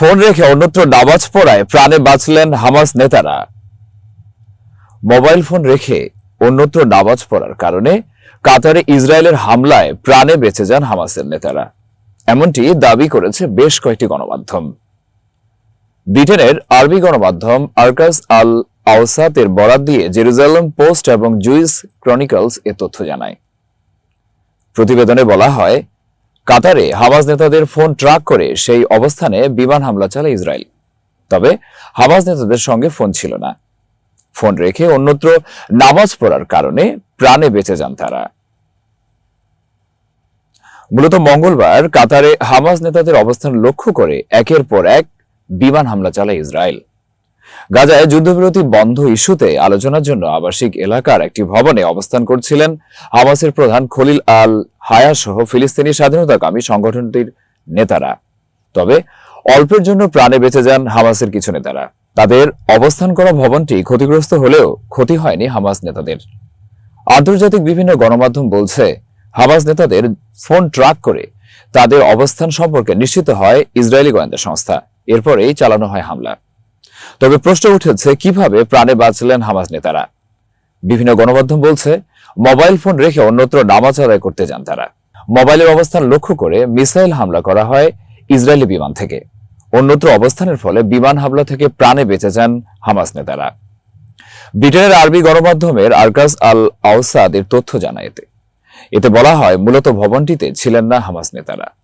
Phone রেখে অন্যত্র নামাজ পড়ায় প্রাণে বাঁচলেন হামাস নেতারা। মোবাইল ফোন রেখে অন্যত্র নামাজ পড়ার কারণে কাতারে ইসরায়েলের হামলায় প্রাণে বেঁচে যান হামাসের নেতারা। এমনটি দাবি করেছে বেশ কয়েকটি গণমাধ্যম। ব্রিটেনের আরবি গণমাধ্যম আর্কাস আল আওসাতের বরাত দিয়ে জেরুজালেম পোস্ট এবং জুইস ক্রনিকলস এ তথ্য জানায়। প্রতিবেদনে বলা হয় কাতারে হামাজ নেতাদের ফোন ট্রাক করে সেই অবস্থানে বিমান হামলা চালায় ইসরায়েল। তবে হামাজ নেতাদের সঙ্গে ফোন ছিল না। ফোন রেখে অন্যত্র নামাজ পড়ার কারণে প্রাণে বেঁচে যান তারা। মূলত মঙ্গলবার কাতারে হামাজ নেতাদের অবস্থান লক্ষ্য করে একের পর এক বিমান হামলা চালায় ইসরায়েল। গাজায় যুদ্ধবিরতি বন্ধ ইস্যুতে আলোচনার জন্য আবাসিক এলাকার একটি ভবনে অবস্থান করছিলেন হামাসের প্রধান খলিল আল হায়া সহ ফিলিস্তিনি স্বাধীনতাকামী সংগঠনটির নেতারা। তবে অল্পের জন্য প্রাণে বেঁচে যান হামাসের কিছু নেতারা। তাদের অবস্থান করা ভবনটি ক্ষতিগ্রস্ত হলেও ক্ষতি হয়নি হামাস নেতাদের। আন্তর্জাতিক বিভিন্ন গণমাধ্যম বলছে, হামাস নেতাদের ফোন ট্র্যাক করে তাদের অবস্থান সম্পর্কে নিশ্চিত হয় ইসরায়েলি গোয়েন্দা সংস্থা। এরপরেই চালানো হয় হামলা। তবে প্রশ্ন উঠেছে, কীভাবে প্রাণে বাঁচলেন হামাস নেতারা? বিভিন্ন গণমাধ্যম বলছে, মোবাইল ফোন রেখে অন্যত্র নামাজ আদায় করতে যান তারা। মোবাইলের অবস্থান লক্ষ্য করে মিসাইল হামলা করা হয় ইসরায়েলি বিমান থেকে। অন্যত্র অবস্থানের ফলে বিমান হামলা থেকে প্রাণে বেঁচে যান হামাস নেতারা। ব্রিটেনের আরবি গণমাধ্যমের আরকাস আল আওসাদ এর তথ্য জানায় এতে। এতে বলা হয়, মূলত ভবনটিতে ছিলেন না হামাস নেতারা।